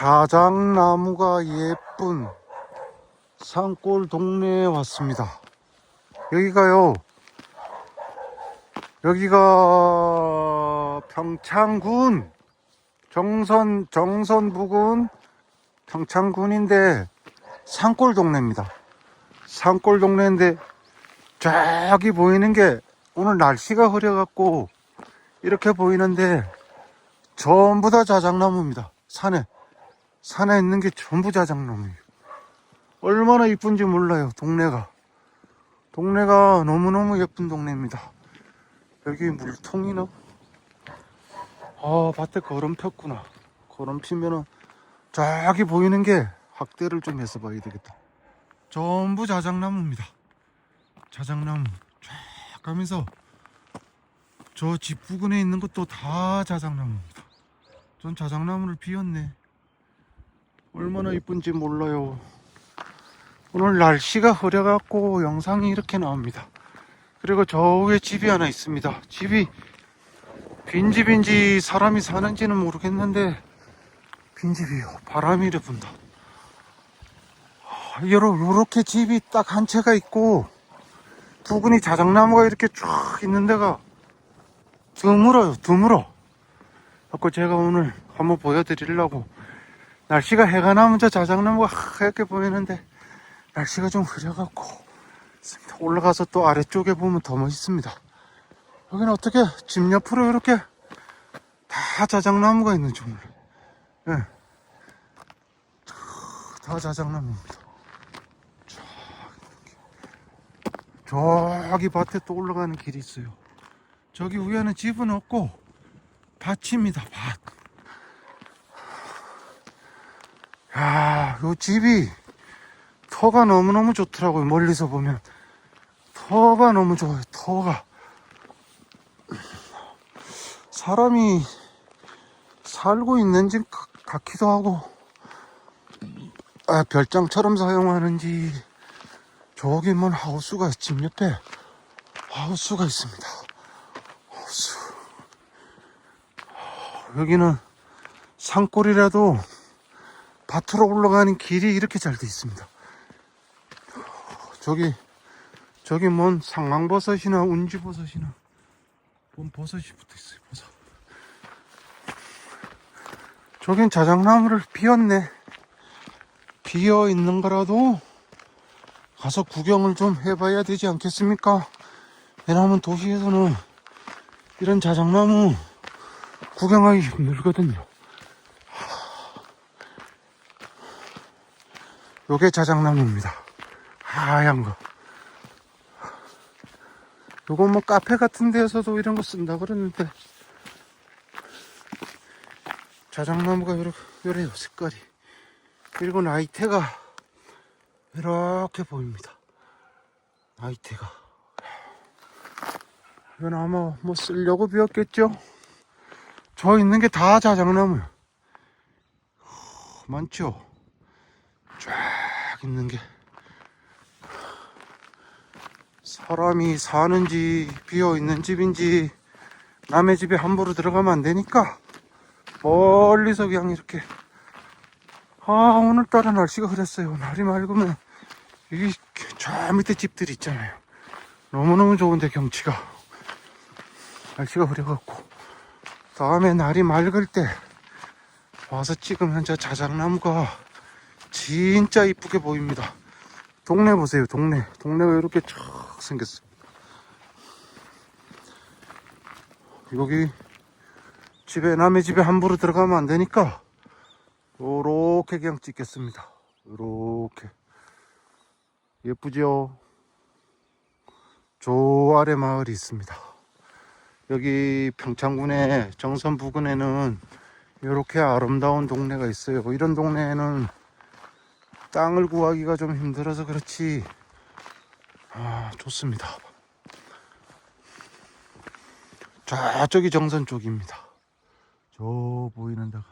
자작나무가 예쁜 산골 동네에 왔습니다. 여기가요, 여기가 평창군, 정선, 정선 부근 평창군인데 산골 동네입니다. 산골 동네인데 저기 보이는 게 오늘 날씨가 흐려갖고 이렇게 보이는데 전부 다 자작나무입니다. 산에. 산에 있는 게 전부 자작나무예요. 얼마나 이쁜지 몰라요, 동네가. 동네가 너무너무 예쁜 동네입니다. 여기 물통이나? 아, 밭에 거름 폈구나. 거름 피면은 저기 보이는 게 확대를 좀 해서 봐야 되겠다. 전부 자작나무입니다. 자작나무 쫙 가면서 저 집 부근에 있는 것도 다 자작나무입니다. 전 자작나무를 비웠네. 얼마나 이쁜지 몰라요. 오늘 날씨가 흐려갖고 영상이 이렇게 나옵니다. 그리고 저 위에 집이 하나 있습니다. 집이 빈집인지 사람이 사는지는 모르겠는데 빈집이요. 바람이 이래 분다. 아, 요러- 요렇게 집이 딱 한 채가 있고 부근이 자작나무가 이렇게 쫙 있는 데가 드물어요. 드물어. 그래서 제가 오늘 한번 보여드리려고 날씨가 해가 나면 저 자작나무가 하얗게 보이는데 날씨가 좀 흐려갖고. 올라가서 또 아래쪽에 보면 더 멋있습니다. 여기는 어떻게 집 옆으로 이렇게 다 자작나무가 있는지 몰라요. 예. 다 자작나무입니다. 저기 밭에 또 올라가는 길이 있어요. 저기 위에는 집은 없고 밭입니다. 밭. 야, 요 집이 터가 너무너무 좋더라고요. 멀리서 보면 터가 너무 좋아요. 터가 사람이 살고 있는지 가- 같기도 하고 아, 별장처럼 사용하는지 저기 뭔 하우스가 집 옆에 하우스가 있습니다. 하우스 여기는 산골이라도 밭으로 올라가는 길이 이렇게 잘 돼 있습니다. 저기 저기 뭔 상황버섯이나 운지버섯이나 뭔 버섯이 붙어 있어요. 버섯. 저긴 자작나무를 비웠네. 비어 있는 거라도 가서 구경을 좀 해봐야 되지 않겠습니까? 왜냐하면 도시에서는 이런 자작나무 구경하기 힘들거든요. 요게 자작나무입니다. 하얀 거. 요거 뭐 카페 같은 데에서도 이런 거 쓴다 그러는데 자작나무가 요래, 요래요 색깔이. 그리고 나이테가 이렇게 보입니다. 나이테가. 이건 아마 뭐 쓰려고 비웠겠죠? 저 있는 게 다 자작나무요. 많죠 쫙 있는 게 사람이 사는지 비어 있는 집인지 남의 집에 함부로 들어가면 안 되니까 멀리서 그냥 이렇게 아 오늘따라 날씨가 그랬어요. 날이 맑으면 여기 저 밑에 집들이 있잖아요. 너무너무 좋은데 경치가. 날씨가 흐려갖고 다음에 날이 맑을 때 와서 찍으면 저 자작나무가 진짜 이쁘게 보입니다. 동네 보세요 동네. 동네가 이렇게 쫙 생겼어요. 여기 집에 남의 집에 함부로 들어가면 안 되니까 요렇게 그냥 찍겠습니다. 요렇게. 예쁘죠? 저 아래 마을이 있습니다. 여기 평창군의 정선 부근에는 이렇게 아름다운 동네가 있어요. 이런 동네에는 땅을 구하기가 좀 힘들어서 그렇지. 아 좋습니다. 저쪽이 정선 쪽입니다. 저 보이는 데가